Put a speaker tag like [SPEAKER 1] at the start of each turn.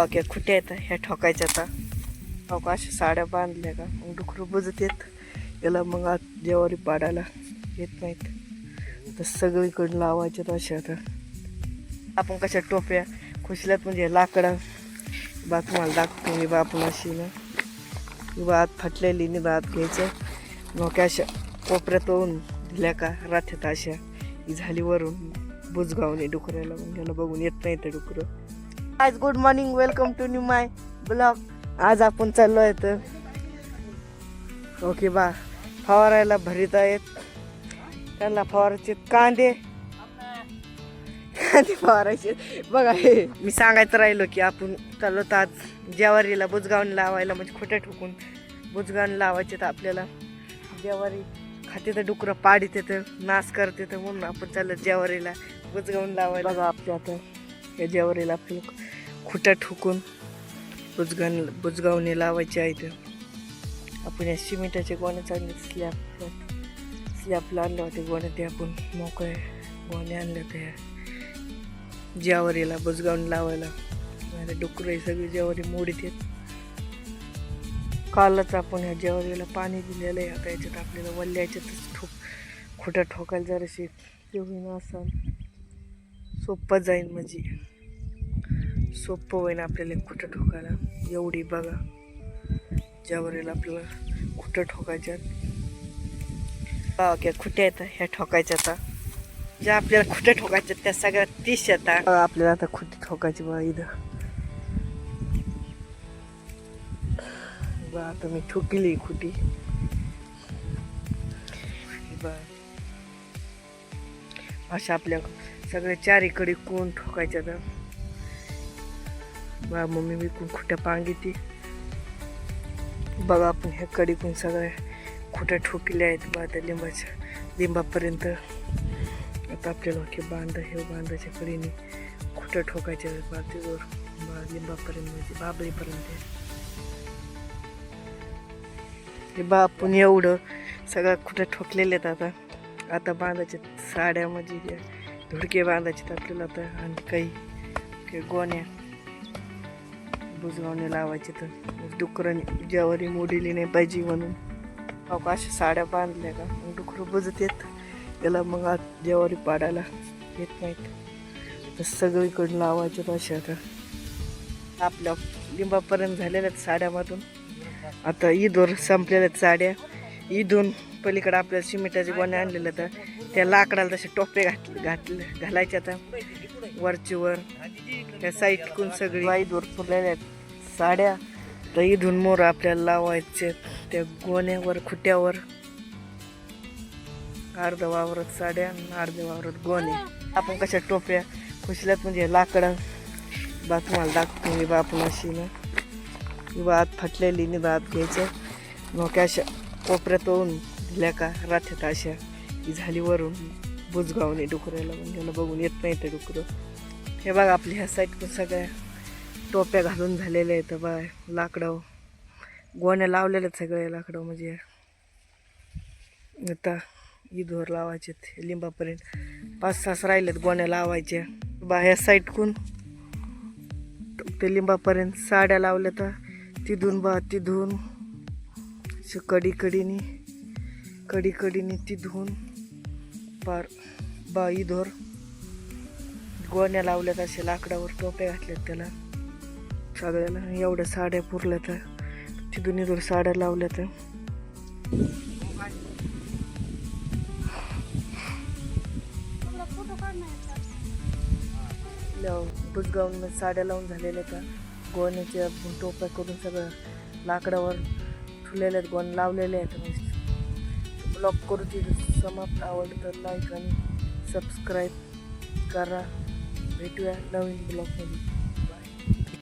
[SPEAKER 1] Okay खुट्या आहेत ह्या ठोकायच्या आता. हो का अशा साड्या बांधल्या का? मग डुकरू बुजत येत. याला मग आत जेवारी पाडायला येत नाहीत. तर सगळीकडून लावायच्यात अशा आता. आपण कशा टोप्या खुशल्यात म्हणजे लाकडं. बा तुम्हाला दाखवतो मी बा आपण अशी ना बा आत फाटलेली नि बा आत घ्यायचं. मग अशा कोपऱ्यात होऊन दिल्या का? रात्यात अशा. ही झाली वरून बुजगावने डुकऱ्याला मग याला बघून येत नाही ते डुकरं. आज good morning welcome to new my blog आज आपण चाललो आहे तर ओके बा फवारायला भरीत आहेत. त्यांना फवारायचे कांदे. कांदे फवारायचे बघा हे मी सांगायचं राहिलो की आपण चाललो तर आज ज्वारीला बुजगावून लावायला म्हणजे खोट्या ठोकून बुजगावून लावायचे तर आपल्याला. जेवारी खाते तर डुकरं पाडीत येतं नाश करते तर म्हणून आपण चाललो जेवारीला बुजगावून लावायला. बघा आपल्या आता या ज्वारीला आपल्याला खुट्या ठोकून बुजगावणी बुजगावणे लावायचे आहेत आपण या सिमेंटाच्या गोण्या चांगले स्लॅब स्लॅबला आणलं होते गोण्या ते आपण मोकळे गोण्या आणल्या त्या ज्यावरीला बुजगावणी लावायला. माझ्या डुकरं हे सगळी ज्यावरी मोडीत येत कालच आपण ह्या ज्यावरीला पाणी दिलेलं आहे. आता याच्यात आपल्याला वल्ल्याच्यातच ठोक खोट्या ठोकायला जराशी ते होईन सोपं जाईन म्हणजे सोपं होईन आपल्याला कुठं ठोकायला. एवढी बघा. ज्यावरील आपल्याला कुठं ठोकायच्या क्या खुट्या येतात ह्या ठोकायच्या आता? ज्या आपल्याला खुट्या ठोकायच्या त्या सगळ्या तीस येतात आपल्याला आता खुटी ठोकायची बघा इथं. बा आता मी ठोकली खुटी बा अशा आपल्या सगळ्या चारीकडे कोण ठोकायच्या तर बा मम्मी मी कोण खुट्या पांगी ती बघा आपण ह्या कडीकून सगळ्या खुट्या ठोकले आहेत बा त्या लिंबाच्या लिंबापर्यंत. आता आपल्याला की बांध हे बांधाच्या कडीने खुट्या ठोकायच्या आहेत बा तिजोर बा लिंबापर्यंत म्हणजे बाबळीपर्यंत हे बा आपण एवढं सगळं खुट्या ठोकलेले आहेत आता. आता बांधाच्या साड्या म्हणजे त्या धुडके बांधायचे आहेत आपल्याला आता आणि काही काही गोण्या बुजगावणे लावायचे तर. डुकरांनी ज्यावरी मोडीली नाही पाहिजे म्हणून. अहो अशा साड्या बांधल्या का? मग डुकरं बुजत येत. त्याला मग आत ज्यावरी पाडायला येत नाहीत. तर सगळीकडून लावायचे अशा आता. आपल्या लिंबापर्यंत झालेल्या आहेत साड्यामधून. आता ईदवर संपलेल्या आहेत साड्या. ईदून पलीकडे आपल्याला सिमेंटाच्या गोण्या आणलेल्या तर त्या लाकडाला तसे टोपे घात घातले घालायचे आता. वरची वर. त्या साईडकून सगळी. ईदवर फुरलेल्या आहेत. साड्या. तर इथून मोर आपल्याला लावायचे त्या गोण्यावर खुट्यावर. अर्ध वावरत साड्या अर्ध वावरत गोणे. आपण कशा टोप्या खुशल्यात म्हणजे लाकडं. बा तुम्हाला दाखवतो मी बा आपण अशी ना. बा आत फाटलेली नि बा आत घ्यायचं. मग अशा कोपऱ्यात होऊन दिल्या का? रात्यात अशा. ती झाली वरून बुजगावणे डुकऱ्याला म्हणजे बघून येत नाही ते डुकरं. हे बघा आपल्या ह्या साईडकडून सगळ्या टोप्या घालून झालेल्या आहेत बा लाकडं. गोण्या लावलेल्या आहेत सगळ्या लाकडं म्हणजे आता ईदवर लावायचे लिंबापर्यंत. पाच सास राहिलेत गोण्या लावायच्या बा ह्या साईडकून ते लिंबापर्यंत साड्या लावल्या तर तिथून बा तिथून. कडी कडीनी कडी कडीनी तिथून. पार बा ईदवर गोण्या लावल्यात असे लाकडावर टोप्या घातल्यात त्याला. सगळ्याला एवढ्या साड्या पुरल्या तर तिथून इथून साड्या लावल्या तर बुजगावून साड्या लावून झालेल्या त्या गोण्याच्या टोप्या करून सगळं लाकडावर ठुलेल्या आहेत गोण लावलेले आहेत. ब्लॉग करू तिथं समाप्त. आवडलं तर लाईक आणि सबस्क्राईब करा. भेटूया नवीन ब्लॉगमध्ये.